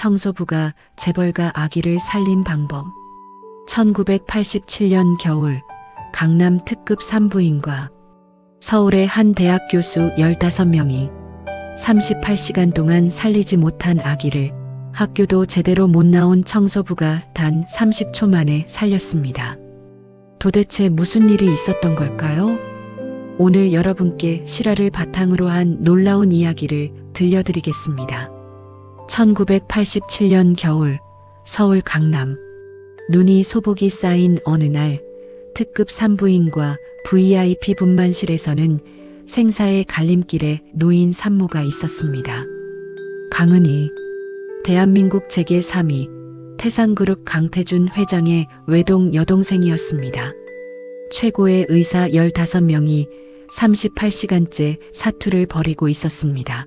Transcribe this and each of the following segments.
청소부가 재벌가 아기를 살린 방법. 1987년 겨울 강남 특급 산부인과 서울의 한 대학 교수 15명이 38시간 동안 살리지 못한 아기를 학교도 제대로 못 나온 청소부가 단 30초 만에 살렸습니다. 도대체 무슨 일이 있었던 걸까요? 오늘 여러분께 실화를 바탕으로 한 놀라운 이야기를 들려드리겠습니다. 1987년 겨울 서울 강남 눈이 소복이 쌓인 어느 날 특급 산부인과 VIP 분만실에서는 생사의 갈림길에 놓인 산모가 있었습니다. 강은희 대한민국 재계 3위 태산그룹 강태준 회장의 외동 여동생이었습니다. 최고의 의사 15명이 38시간째 사투를 벌이고 있었습니다.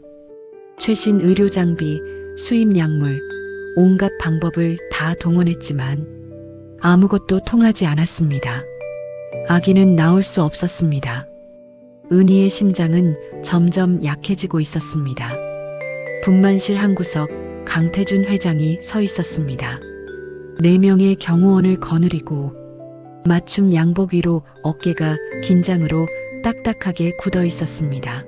최신 의료 장비, 수입 약물, 온갖 방법을 다 동원했지만 아무것도 통하지 않았습니다. 아기는 나올 수 없었습니다. 은희의 심장은 점점 약해지고 있었습니다. 분만실 한 구석 강태준 회장이 서 있었습니다. 네 명의 경호원을 거느리고 맞춤 양복 위로 어깨가 긴장으로 딱딱하게 굳어 있었습니다.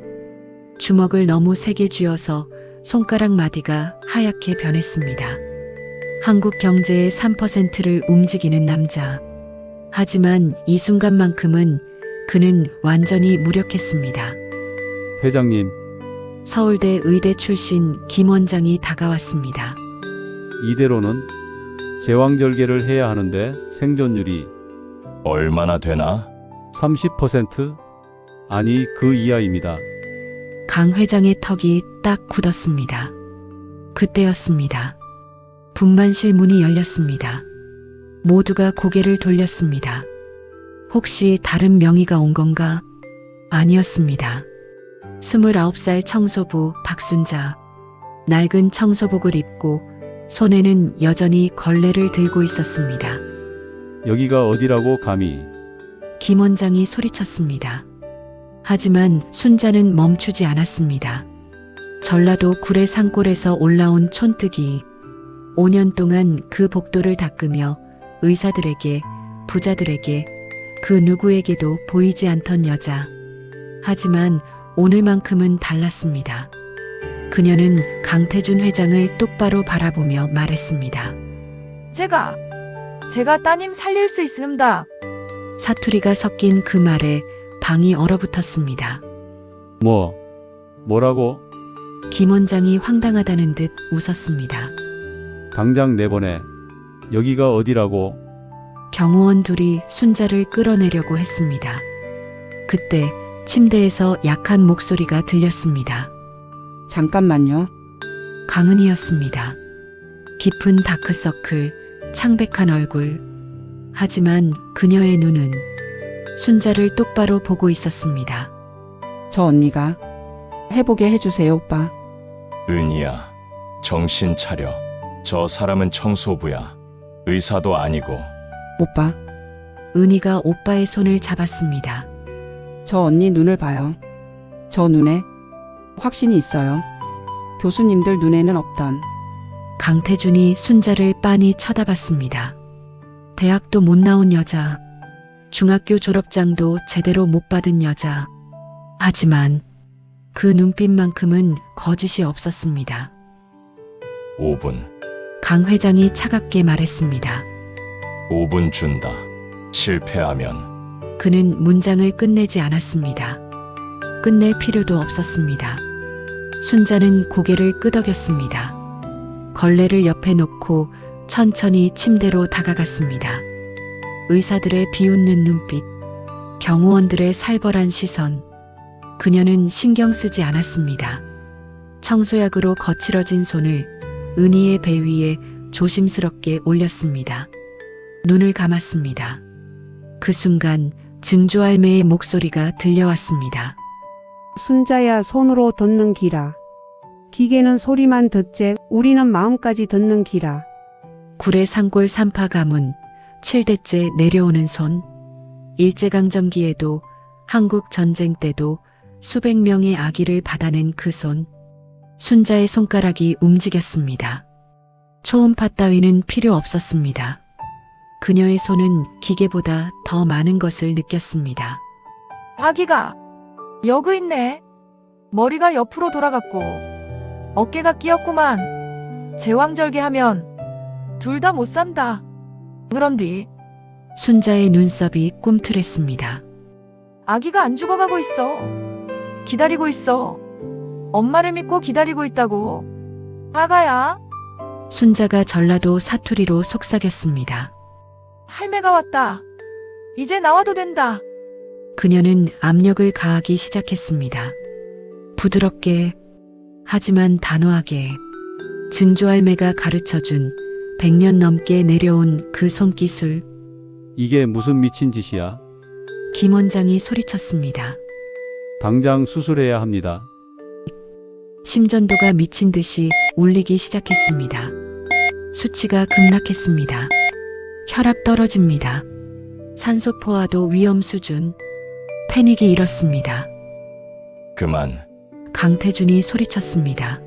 주먹을 너무 세게 쥐어서 손가락 마디가 하얗게 변했습니다. 한국 경제의 3%를 움직이는 남자. 하지만 이 순간만큼은 그는 완전히 무력했습니다. 회장님, 서울대 의대 출신 김 원장이 다가왔습니다. 이대로는 제왕절개를 해야 하는데 생존율이 얼마나 되나? 30%? 아니, 그 이하입니다. 강 회장의 턱이 딱 굳었습니다. 그때였습니다. 분만실 문이 열렸습니다. 모두가 고개를 돌렸습니다. 혹시 다른 명의가 온 건가? 아니었습니다. 29살 청소부 박순자. 낡은 청소복을 입고 손에는 여전히 걸레를 들고 있었습니다. 여기가 어디라고 감히 김 원장이 소리쳤습니다. 하지만 순자는 멈추지 않았습니다. 전라도 구례 산골에서 올라온 촌뜨기. 5년 동안 그 복도를 닦으며 의사들에게, 부자들에게, 그 누구에게도 보이지 않던 여자. 하지만 오늘만큼은 달랐습니다. 그녀는 강태준 회장을 똑바로 바라보며 말했습니다. 제가 제가 따님 살릴 수 있습니다. 사투리가 섞인 그 말에 방이 얼어붙었습니다. 뭐 뭐라고 김 원장이 황당하다는 듯 웃었습니다. 당장 내보내. 여기가 어디라고 경호원 둘이 순자를 끌어내려고 했습니다. 그때 침대에서 약한 목소리가 들렸습니다. 잠깐만요. 강은이었습니다. 깊은 다크서클, 창백한 얼굴. 하지만 그녀의 눈은 순자를 똑바로 보고 있었습니다. 저 언니가 해보게 해주세요, 오빠. 은희야, 정신 차려. 저 사람은 청소부야. 의사도 아니고. 오빠, 은희가 오빠의 손을 잡았습니다. 저 언니 눈을 봐요. 저 눈에 확신이 있어요. 교수님들 눈에는 없던 강태준이 순자를 빤히 쳐다봤습니다. 대학도 못 나온 여자, 중학교 졸업장도 제대로 못 받은 여자. 하지만 그 눈빛만큼은 거짓이 없었습니다. 5분. 강 회장이 차갑게 말했습니다. 5분 준다. 실패하면 그는 문장을 끝내지 않았습니다. 끝낼 필요도 없었습니다. 순자는 고개를 끄덕였습니다. 걸레를 옆에 놓고 천천히 침대로 다가갔습니다. 의사들의 비웃는 눈빛, 경호원들의 살벌한 시선. 그녀는 신경 쓰지 않았습니다. 청소약으로 거칠어진 손을 은희의 배 위에 조심스럽게 올렸습니다. 눈을 감았습니다. 그 순간 증조할매의 목소리가 들려왔습니다. 순자야 손으로 듣는 기라. 기계는 소리만 듣재 우리는 마음까지 듣는 기라. 구례 산골 산파 가문 7대째 내려오는 손 일제강점기에도 한국 전쟁 때도 수백 명의 아기를 받아낸 그 손 순자의 손가락이 움직였습니다. 초음파 따위는 필요 없었습니다. 그녀의 손은 기계보다 더 많은 것을 느꼈습니다. 아기가 여그 있네. 머리가 옆으로 돌아갔고 어깨가 끼었구만. 제왕절개하면 둘 다 못 산다. 그런디 순자의 눈썹이 꿈틀했습니다. 아기가 안 죽어가고 있어. 기다리고 있어. 엄마를 믿고 기다리고 있다고. 아가야, 순자가 전라도 사투리로 속삭였습니다. 할매가 왔다. 이제 나와도 된다. 그녀는 압력을 가하기 시작했습니다. 부드럽게, 하지만 단호하게, 증조할매가 가르쳐준 100년 넘게 내려온 그 손기술, 이게 무슨 미친 짓이야? 김 원장이 소리쳤습니다. 당장 수술해야 합니다. 심전도가 미친 듯이 울리기 시작했습니다. 수치가 급락했습니다. 혈압 떨어집니다. 산소 포화도 위험 수준. 패닉이 일었습니다. 그만. 강태준이 소리쳤습니다.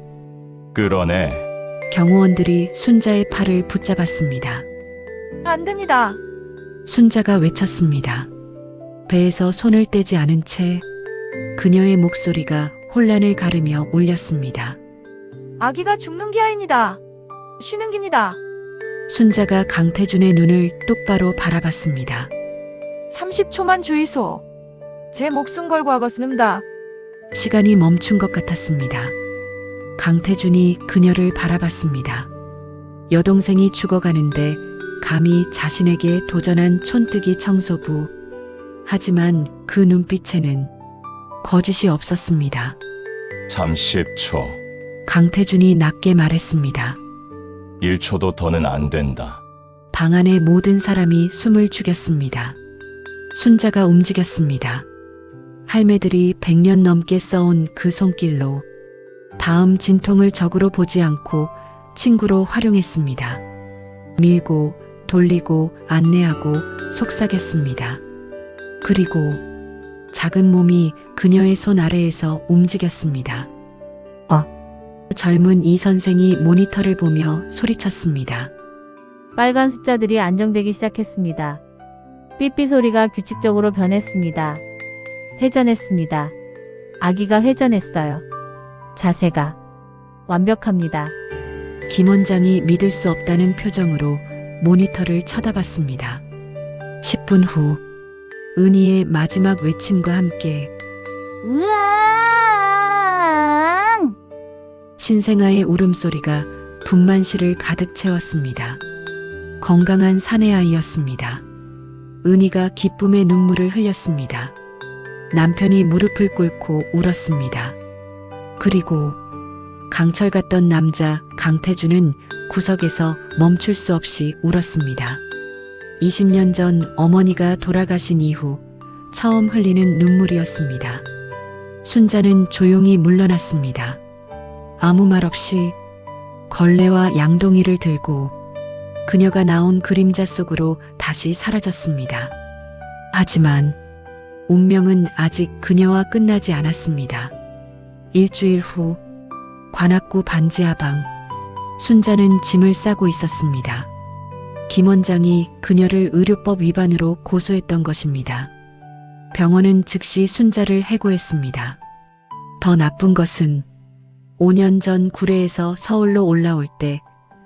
끌어내. 경호원들이 순자의 팔을 붙잡았습니다. 안 됩니다. 순자가 외쳤습니다. 배에서 손을 떼지 않은 채 그녀의 목소리가 혼란을 가르며 울렸습니다. 아기가 죽는 게 아닙니다. 쉬는 깁니다. 순자가 강태준의 눈을 똑바로 바라봤습니다. 30초만 주의소. 제 목숨 걸고 하겠습니다. 시간이 멈춘 것 같았습니다. 강태준이 그녀를 바라봤습니다. 여동생이 죽어가는데 감히 자신에게 도전한 촌뜨기 청소부. 하지만 그 눈빛에는 거짓이 없었습니다. 30초. 강태준이 낮게 말했습니다. 1초도 더는 안 된다. 방 안의 모든 사람이 숨을 죽였습니다. 순자가 움직였습니다. 할매들이 100년 넘게 써온 그 손길로 다음 진통을 적으로 보지 않고 친구로 활용했습니다. 밀고 돌리고 안내하고 속삭였습니다. 그리고 작은 몸이 그녀의 손 아래에서 움직였습니다. 아. 젊은 이 선생이 모니터를 보며 소리쳤습니다. 빨간 숫자들이 안정되기 시작했습니다. 삐삐 소리가 규칙적으로 변했습니다. 회전했습니다. 아기가 회전했어요. 자세가 완벽합니다. 김 원장이 믿을 수 없다는 표정으로 모니터를 쳐다봤습니다. 10분 후, 은희의 마지막 외침과 함께 으앙! 신생아의 울음소리가 분만실을 가득 채웠습니다. 건강한 사내아이였습니다. 은희가 기쁨의 눈물을 흘렸습니다. 남편이 무릎을 꿇고 울었습니다. 그리고 강철 같던 남자 강태준은 구석에서 멈출 수 없이 울었습니다. 20년 전 어머니가 돌아가신 이후 처음 흘리는 눈물이었습니다. 순자는 조용히 물러났습니다. 아무 말 없이 걸레와 양동이를 들고 그녀가 나온 그림자 속으로 다시 사라졌습니다. 하지만 운명은 아직 그녀와 끝나지 않았습니다. 일주일 후 관악구 반지하방 순자는 짐을 싸고 있었습니다. 김 원장이 그녀를 의료법 위반으로 고소했던 것입니다. 병원은 즉시 순자를 해고했습니다. 더 나쁜 것은 5년 전 구례에서 서울로 올라올 때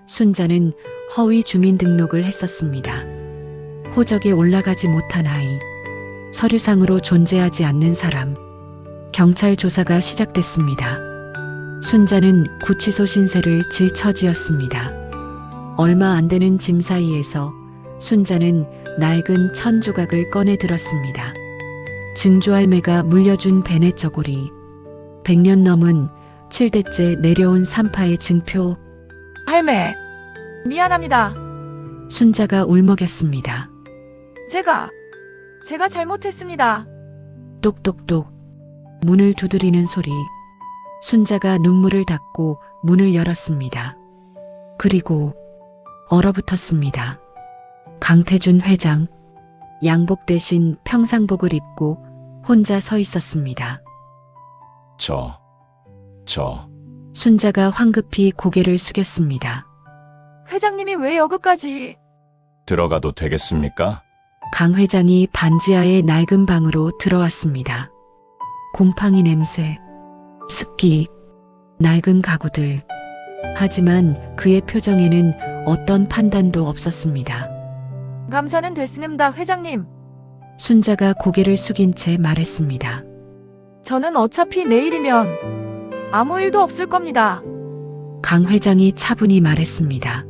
순자는 허위 주민등록을 했었습니다. 호적에 올라가지 못한 아이, 서류상으로 존재하지 않는 사람, 경찰 조사가 시작됐습니다. 순자는 구치소 신세를 질 처지였습니다. 얼마 안 되는 짐 사이에서 순자는 낡은 천 조각을 꺼내 들었습니다. 증조할매가 물려준 베네 저고리, 100년 넘은 7대째 내려온 산파의 증표, 할매, 미안합니다. 순자가 울먹였습니다. 제가, 제가 잘못했습니다. 똑똑똑. 문을 두드리는 소리. 순자가 눈물을 닦고 문을 열었습니다. 그리고 얼어붙었습니다. 강태준 회장. 양복 대신 평상복을 입고 혼자 서 있었습니다. 저. 저. 순자가 황급히 고개를 숙였습니다. 회장님이 왜 여기까지? 들어가도 되겠습니까? 강 회장이 반지하의 낡은 방으로 들어왔습니다. 곰팡이 냄새, 습기, 낡은 가구들. 하지만 그의 표정에는 어떤 판단도 없었습니다. 감사는 됐습니다, 회장님. 순자가 고개를 숙인 채 말했습니다. 저는 어차피 내일이면 아무 일도 없을 겁니다. 강 회장이 차분히 말했습니다.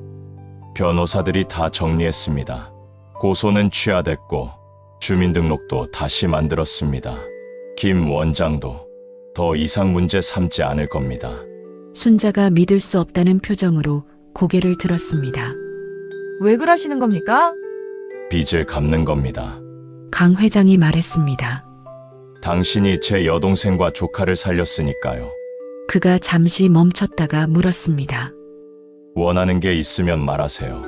변호사들이 다 정리했습니다. 고소는 취하됐고 주민등록도 다시 만들었습니다. 김 원장도 더 이상 문제 삼지 않을 겁니다. 순자가 믿을 수 없다는 표정으로 고개를 들었습니다. 왜 그러시는 겁니까? 빚을 갚는 겁니다. 강 회장이 말했습니다. 당신이 제 여동생과 조카를 살렸으니까요. 그가 잠시 멈췄다가 물었습니다. 원하는 게 있으면 말하세요.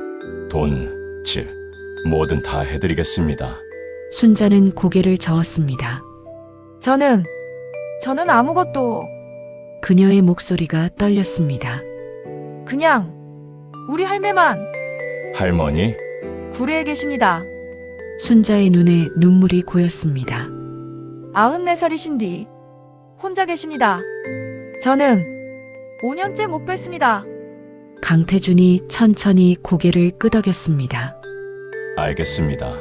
돈, 집, 뭐든 다 해드리겠습니다. 순자는 고개를 저었습니다. 저는, 저는 아무것도, 그녀의 목소리가 떨렸습니다. 그냥, 우리 할매만 할머니, 구례에 계십니다. 순자의 눈에 눈물이 고였습니다. 94살이신디, 혼자 계십니다. 저는 5년째 못 뵀습니다. 강태준이 천천히 고개를 끄덕였습니다. 알겠습니다.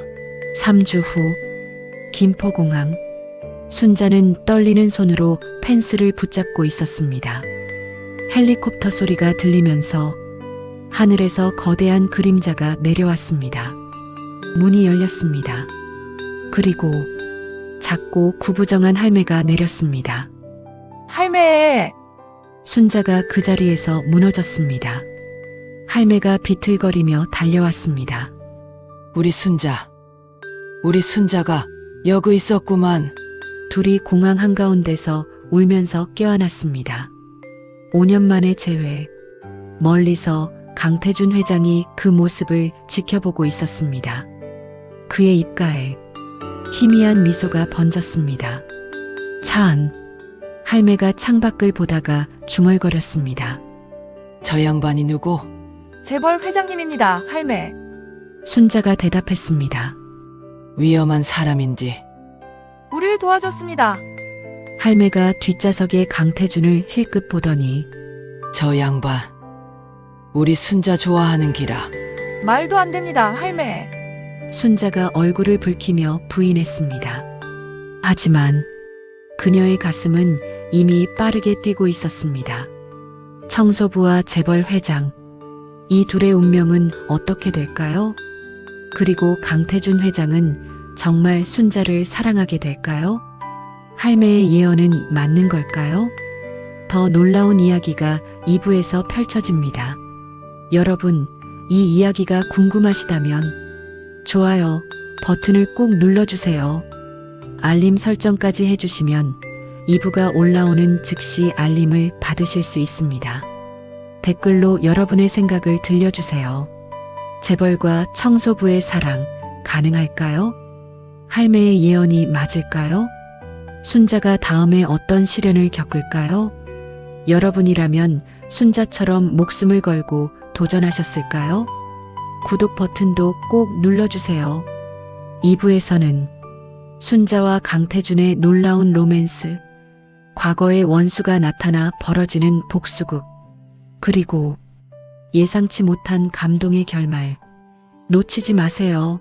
3주 후 김포공항 순자는 떨리는 손으로 펜스를 붙잡고 있었습니다. 헬리콥터 소리가 들리면서 하늘에서 거대한 그림자가 내려왔습니다. 문이 열렸습니다. 그리고 작고 구부정한 할매가 내렸습니다. 할매, 순자가 그 자리에서 무너졌습니다. 할매가 비틀거리며 달려왔습니다. 우리 순자. 우리 순자가 여기 있었구만. 둘이 공항 한가운데서 울면서 껴안았습니다. 5년 만에 재회. 멀리서 강태준 회장이 그 모습을 지켜보고 있었습니다. 그의 입가에 희미한 미소가 번졌습니다. 차 안. 할매가 창밖을 보다가 중얼거렸습니다. 저 양반이 누구? 재벌 회장님입니다, 할매. 순자가 대답했습니다. 위험한 사람인지. 우릴 도와줬습니다. 할매가 뒷좌석에 강태준을 힐끗 보더니 저 양반. 우리 순자 좋아하는 기라. 말도 안 됩니다, 할매. 순자가 얼굴을 붉히며 부인했습니다. 하지만 그녀의 가슴은 이미 빠르게 뛰고 있었습니다. 청소부와 재벌 회장. 이 둘의 운명은 어떻게 될까요? 그리고 강태준 회장은 정말 순자를 사랑하게 될까요? 할매의 예언은 맞는 걸까요? 더 놀라운 이야기가 2부에서 펼쳐집니다. 여러분, 이 이야기가 궁금하시다면 좋아요 버튼을 꼭 눌러주세요. 알림 설정까지 해주시면 2부가 올라오는 즉시 알림을 받으실 수 있습니다. 댓글로 여러분의 생각을 들려주세요. 재벌과 청소부의 사랑 가능할까요? 할매의 예언이 맞을까요? 순자가 다음에 어떤 시련을 겪을까요? 여러분이라면 순자처럼 목숨을 걸고 도전하셨을까요? 구독 버튼도 꼭 눌러주세요. 2부에서는 순자와 강태준의 놀라운 로맨스, 과거의 원수가 나타나 벌어지는 복수극, 그리고 예상치 못한 감동의 결말. 놓치지 마세요.